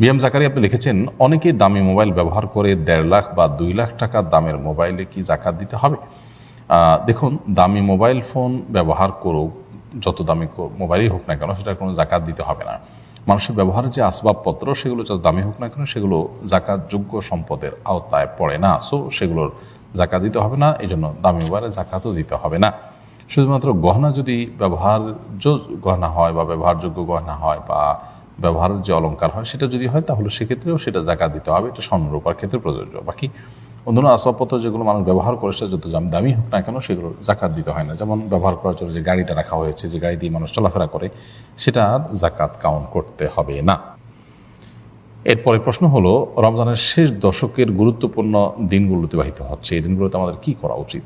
BM জাকারি আপনি লিখেছেন অনেকেই দামি মোবাইল ব্যবহার করে দেড় লাখ বা দুই লাখ টাকা দামের মোবাইলে কি জাকাত দিতে হবে? দেখুন, দামি মোবাইল ফোন ব্যবহার করুক, যত দামি মোবাইলই হোক না কেন, সেটার কোনো জাকাত দিতে হবে না। মানুষের ব্যবহারের যে আসবাবপত্র, সেগুলো যত দামি হোক না কেন, সেগুলো জাকাতযোগ্য সম্পদের আওতায় পড়ে না। সো, সেগুলোর জাকাত দিতে হবে না এই জন্য দামি মোবাইলে জাকাতও দিতে হবে না। শুধুমাত্র গহনা যদি ব্যবহার্য গহনা হয় বা ব্যবহারযোগ্য গহনা হয় বা ব্যবহারের যে অলঙ্কার হয়, সেটা যদি হয় তাহলে সেক্ষেত্রেও সেটা জাকাত দিতে হবে। এটা স্বর্ণরূপার ক্ষেত্রে প্রযোজ্য। বাকি অন্যান্য আসবাবপত্র যেগুলো মানুষ ব্যবহার করে, সেটা যত দাম হোক না কেন সেগুলো জাকাত দিতে হয় না। যেমন ব্যবহার করার জন্য যে গাড়িটা রাখা হয়েছে, যে গাড়ি দিয়ে মানুষ চলাফেরা করে, সেটা জাকাত কাউন্ট করতে হবে না। এরপরে প্রশ্ন হলো, রমজানের শেষ দশকের গুরুত্বপূর্ণ দিনগুলো অতিবাহিত হচ্ছে। এই দিনগুলোতে আমাদের কি করা উচিত?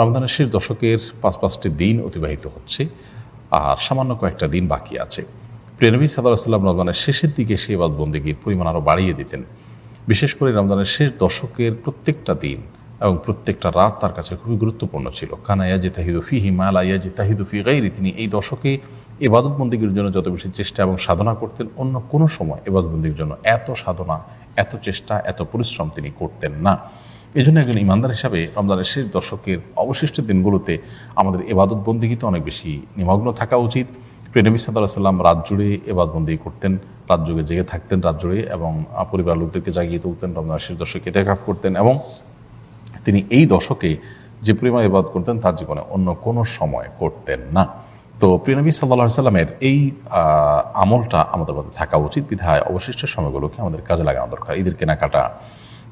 রমজানের শেষ দশকের পাঁচ পাঁচটি দিন অতিবাহিত হচ্ছে, আর সামান্য কয়েকটা দিন বাকি আছে। প্রিয়নবী সাদা সাল্লাম রমজানের শেষের দিকে সে এবাদ বন্দিগির পরিমাণ আরও বাড়িয়ে দিতেন। বিশেষ করে রমজানের শেষ দশকের প্রত্যেকটা দিন এবং প্রত্যেকটা রাত তার কাছে খুবই গুরুত্বপূর্ণ ছিল। কানা ইয়াজি তাহিদু ফি হিমালা ইয়াজি তাহিদু ফি গাইরি তিনি এই দশকে এবাদত বন্দীগীর জন্য যত বেশি চেষ্টা এবং সাধনা করতেন, অন্য কোনো সময় এবাদত বন্দীর জন্য এত সাধনা, এত চেষ্টা, এত পরিশ্রম তিনি করতেন না। এই জন্য একজন ইমানদার হিসাবে রমজানের শেষ দশকের অবশিষ্ট দিনগুলোতে আমাদের এবাদত বন্দীগীতে অনেক বেশি নিমগ্ন থাকা উচিত। প্রেনবী সাল্লাহ সাল্লাম রাত জুড়ে এবাদবন্দি করতেন, রাত যুগে জেগে থাকতেন, রাত জুড়ে এবং পরিবার লোকদেরকে জাগিয়ে তুলতেন, রমজানের শেষ দশকে ইতেকাফ করতেন এবং তিনি এই দশকে যে পরিমাণ এবাদ করতেন তার জীবনে অন্য কোনো সময় করতেন না। তো প্রিয়নবী সাল্লাহ সাল্লামের এই আমলটা আমাদের মধ্যে থাকা উচিত। বিধায় অবশিষ্ট সময়গুলোকে আমাদের কাজে লাগানো দরকার। ঈদের কেনাকাটা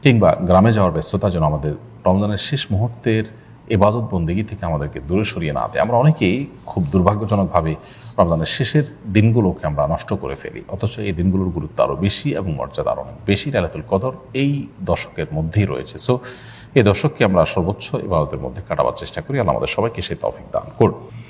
কিংবা গ্রামে যাওয়ার ব্যস্ততা যেন আমাদের রমজানের শেষ মুহূর্তের এবাদত বন্দিগি থেকে আমাদেরকে দূরে সরিয়ে না দেয়। আমরা অনেকেই খুব দুর্ভাগ্যজনকভাবে রমজানের শেষের দিনগুলোকে আমরা নষ্ট করে ফেলি। অথচ এই দিনগুলোর গুরুত্ব আরও বেশি এবং মর্যাদা আরও অনেক বেশি। লালাতুল কদর এই দশকের মধ্যেই রয়েছে। সো এই দশককে আমরা সর্বোচ্চ ইবাদতের মধ্যে কাটাবার চেষ্টা করি। আল্লাহ আমাদের সবাইকে সেই তফিক দান করুন।